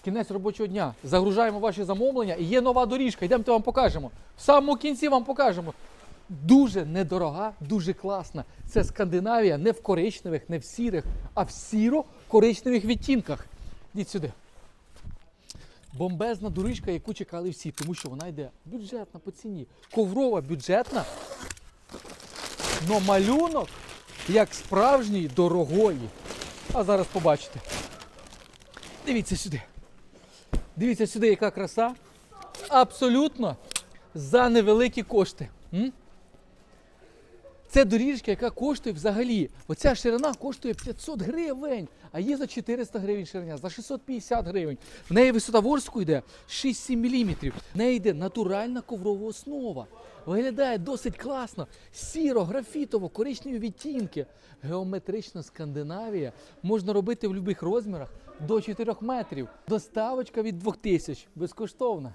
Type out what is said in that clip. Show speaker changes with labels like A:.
A: кінець робочого дня. Загружаємо ваші замовлення і є нова доріжка. Йдемо вам покажемо. В самому кінці вам покажемо. Дуже недорога, дуже класна. Це Скандинавія не в коричневих, не в сірих, а в сіро-коричневих відтінках. Йдіть сюди. Бомбезна доріжка, яку чекали всі, тому що вона йде бюджетна по ціні. Коврова бюджетна. Но малюнок як справжній дорогої. А зараз побачите. Дивіться сюди. Дивіться сюди, яка краса. Абсолютно за невеликі кошти. Це доріжка, яка коштує взагалі. Оця ширина коштує 500 гривень, а є за 400 гривень ширина, за 650 гривень. В неї висота ворску йде 6-7 мм. В неї йде натуральна коврова основа. Виглядає досить класно. Сіро, графітово, коричневі відтінки. Геометрична Скандинавія можна робити в будь-яких розмірах до 4 метрів. Доставочка від 2000 безкоштовна.